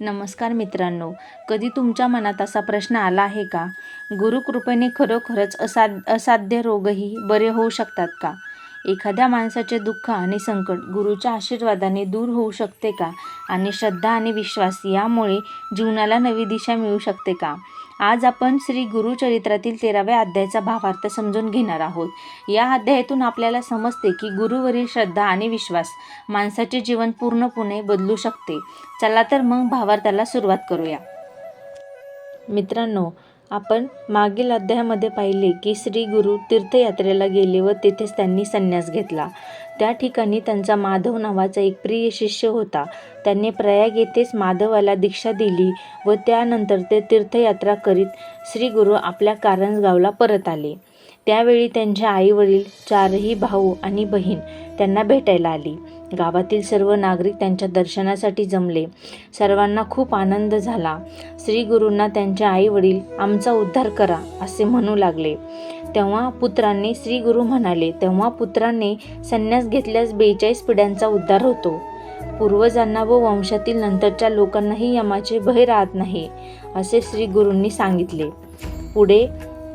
नमस्कार मित्रांनो कधी तुमच्या मनात असा प्रश्न आला आहे का? गुरुकृपेने खरोखरच असा असाध्य रोगही बरे होऊ शकतात का? एखाद्या माणसाचे दुःख आणि संकट गुरुच्या आशीर्वादाने दूर होऊ शकते का? आणि श्रद्धा आणि विश्वास यामुळे जीवनाला नवी दिशा मिळू शकते का? आज आपण श्री गुरुचरित्रातील तेराव्या अध्यायाचा भावार्थ समजून घेणार आहोत. या अध्यायातून आपल्याला समजते की गुरुवरील श्रद्धा आणि विश्वास माणसाचे जीवन पूर्णपणे बदलू शकते. चला तर मग भावार्थाला सुरुवात करूया. मित्रांनो आपण मागील अध्यायामध्ये पाहिले की श्री गुरु तीर्थयात्रेला गेले व तेथेच त्यांनी संन्यास घेतला. त्या ठिकाणी त्यांचा माधव नावाचा एक प्रिय शिष्य होता. त्यांनी प्रयाग येथेच माधवाला दीक्षा दिली व त्यानंतर ते तीर्थयात्रा करीत श्री गुरु आपल्या कारंजगावला परत आले. त्यावेळी त्यांचे आईवडील चारही भाऊ आणि बहीण त्यांना भेटायला आली. गावातील सर्व नागरिक त्यांच्या दर्शनासाठी जमले. सर्वांना खूप आनंद झाला. श्री गुरूंना त्यांचे आई वडील आमचा उद्धार करा असे म्हणू लागले. तेव्हा पुत्रांनी श्री गुरु म्हणाले तेव्हा पुत्रांनी संन्यास घेतल्यास बेचाळीस पिढ्यांचा उद्धार होतो. पूर्वजांना व वंशातील नंतरच्या लोकांनाही यमाचे भय राहत नाही असे श्री गुरूंनी सांगितले. पुढे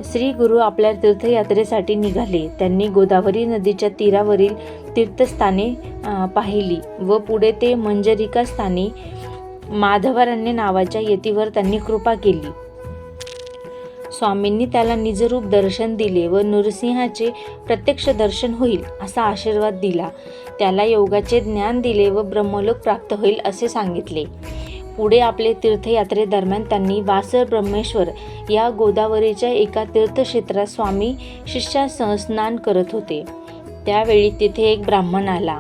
श्री गुरु आपल्या तीर्थयात्रेसाठी निघाले. त्यांनी गोदावरी नदीच्या तीरावरील तीर्थस्थाने पाहिली व पुढे ते मंजरिका स्थानी माधवरण्य नावाच्या यतीवर त्यांनी कृपा केली. स्वामींनी त्याला निजरूप दर्शन दिले व नृसिंहाचे प्रत्यक्ष दर्शन होईल असा आशीर्वाद दिला. त्याला योगाचे ज्ञान दिले व ब्रह्मलोक प्राप्त होईल असे सांगितले. पुढे आपले तीर्थयात्रेदरम्यान त्यांनी वासर ब्रह्मेश्वर या गोदावरीच्या एका तीर्थक्षेत्रात स्वामी शिष्यासह स्नान करत होते. त्यावेळी तिथे एक ब्राह्मण आला.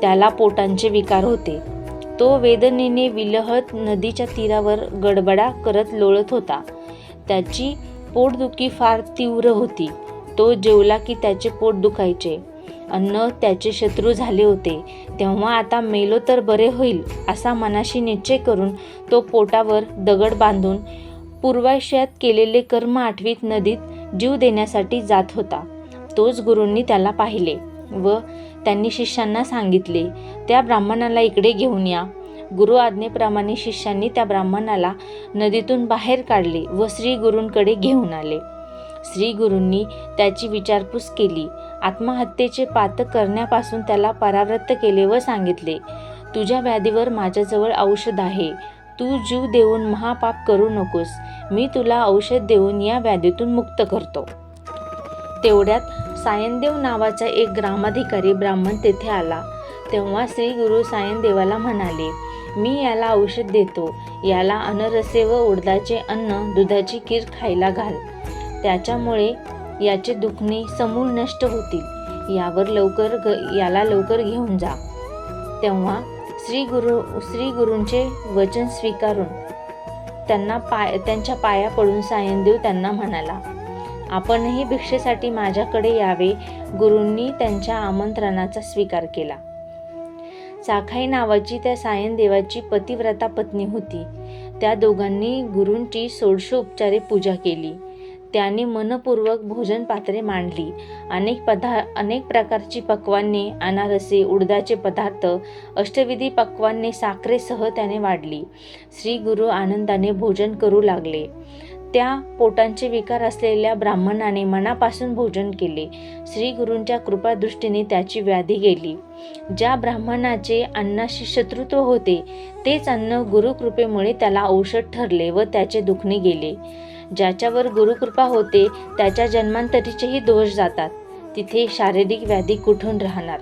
त्याला पोटांचे विकार होते. तो वेदनेने विलहत नदीच्या तीरावर गडबडा करत लोळत होता. त्याची पोटदुखी फार तीव्र होती. तो जेवला की त्याचे पोट दुखायचे. अन्न त्याचे शत्रू झाले होते. तेव्हा आता मेलो तर बरे होईल असा मनाशी निश्चय करून तो पोटावर दगड बांधून पूर्वाशयात केलेले कर्म आठवीत नदीत जीव देण्यासाठी जात होता. तोच गुरूंनी त्याला पाहिले. व त्यांनी शिष्यांना सांगितले त्या ब्राह्मणाला इकडे घेऊन या. गुरु आज्ञेप्रमाणे शिष्यांनी त्या ब्राह्मणाला नदीतून बाहेर काढले व श्री गुरूंकडे घेऊन आले. श्री गुरूंनी त्याची विचारपूस केली. आत्महत्येचे पातक करण्यापासून त्याला परावृत्त केले व सांगितले तुझ्या व्याधीवर माझ्याजवळ औषध आहे. तू जीव देऊन महापाप करू नकोस. मी तुला औषध देऊन या व्याधीतून मुक्त करतो. तेवढ्यात सायनदेव नावाचा एक ग्रामाधिकारी ब्राह्मण तेथे आला. तेव्हा श्री गुरु सायनदेवाला म्हणाले मी याला औषध देतो. याला अनरसे व उडदाचे अन्न दुधाची खीर खायला घाल. त्याच्यामुळे याचे दुखणे समूळ नष्ट होतील. यावर लवकर ग याला लवकर घेऊन जा. तेव्हा श्री गुरु श्री गुरूंचे वचन स्वीकारून त्यांना पाय त्यांच्या पाया पडून सायनदेव त्यांना म्हणाला आपणही भिक्षेसाठी माझ्याकडे यावे. गुरूंनी त्यांच्या आमंत्रणाचा स्वीकार केला. चाखाई नावाची त्या सायनदेवाची पतिव्रता पत्नी होती. त्या दोघांनी गुरूंची षोडशोपचारे पूजा केली. त्याने मनपूर्वक भोजन पात्रे मांडली. अनेक पदा अनेक प्रकारची पक्वान्ने अनारसे उडदाचे पदार्थ अष्टविधी पक्वान्ने साखरेसह त्याने वाढली. श्री गुरु आनंदाने भोजन करू लागले. त्या पोटांचे विकार असलेल्या ब्राह्मणाने मनापासून भोजन केले. श्री गुरूंच्या कृपादृष्टीने त्याची व्याधी गेली. ज्या ब्राह्मणाचे अन्नाशी शत्रुत्व होते तेच अन्न गुरुकृपेमुळे त्याला औषध ठरले व त्याचे दुखणे गेले. ज्याच्यावर गुरुकृपा होते त्याच्या जन्मांतरीचेही दोष जातात. तिथे शारीरिक व्याधी कुठून राहणार?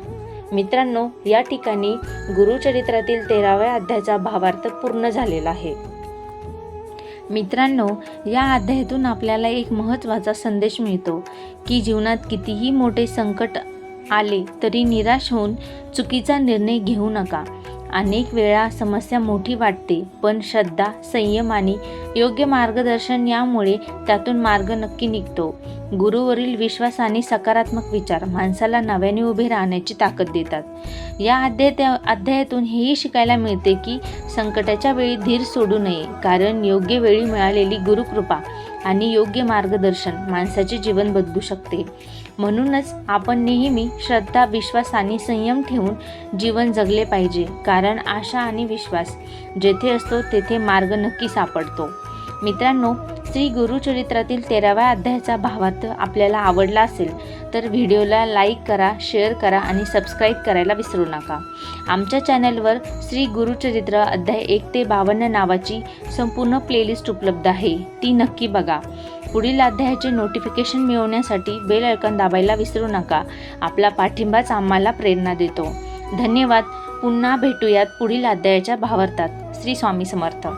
मित्रांनो या ठिकाणी गुरुचरित्रातील तेराव्या अध्यायाचा भावार्थ पूर्ण झालेला आहे. मित्रांनो या अध्यायातून आपल्याला एक महत्त्वाचा संदेश मिळतो की जीवनात कितीही मोठे संकट आले तरी निराश होऊन चुकीचा निर्णय घेऊ नका. अनेक वेळा समस्या मोठी वाटते पण श्रद्धा संयम आणि योग्य मार्गदर्शन यामुळे त्यातून मार्ग नक्की निघतो. गुरुवरील विश्वास आणि सकारात्मक विचार माणसाला नव्याने उभे राहण्याची ताकद देतात. या अध्याय अध्यायातून हेही शिकायला मिळते की संकटाच्या वेळी धीर सोडू नये कारण योग्य वेळी मिळालेली गुरुकृपा आणि योग्य मार्गदर्शन माणसाचे जीवन बदलू शकते. म्हणूनच आपण नेहमी श्रद्धा विश्वास आणि संयम ठेवून जीवन जगले पाहिजे. कारण आशा आणि विश्वास जेथे असतो तेथे मार्ग नक्की सापडतो. मित्रांनो श्री गुरुचरित्रातील तेराव्या अध्यायाचा भावार्थ आपल्याला आवडला असेल तर व्हिडिओला लाईक करा शेअर करा आणि सबस्क्राईब करायला विसरू नका. आमच्या चॅनलवर श्री गुरुचरित्र अध्याय एक ते बावन्न नावाची संपूर्ण प्लेलिस्ट उपलब्ध आहे. ती नक्की बघा. पुढील अध्यायाचे नोटिफिकेशन मिळवण्यासाठी बेल आयकॉन दाबायला विसरू नका. आपला पाठिंबाच आम्हाला प्रेरणा देतो. धन्यवाद. पुन्हा भेटूयात पुढील अध्यायाच्या भावार्थात. श्री स्वामी समर्थ.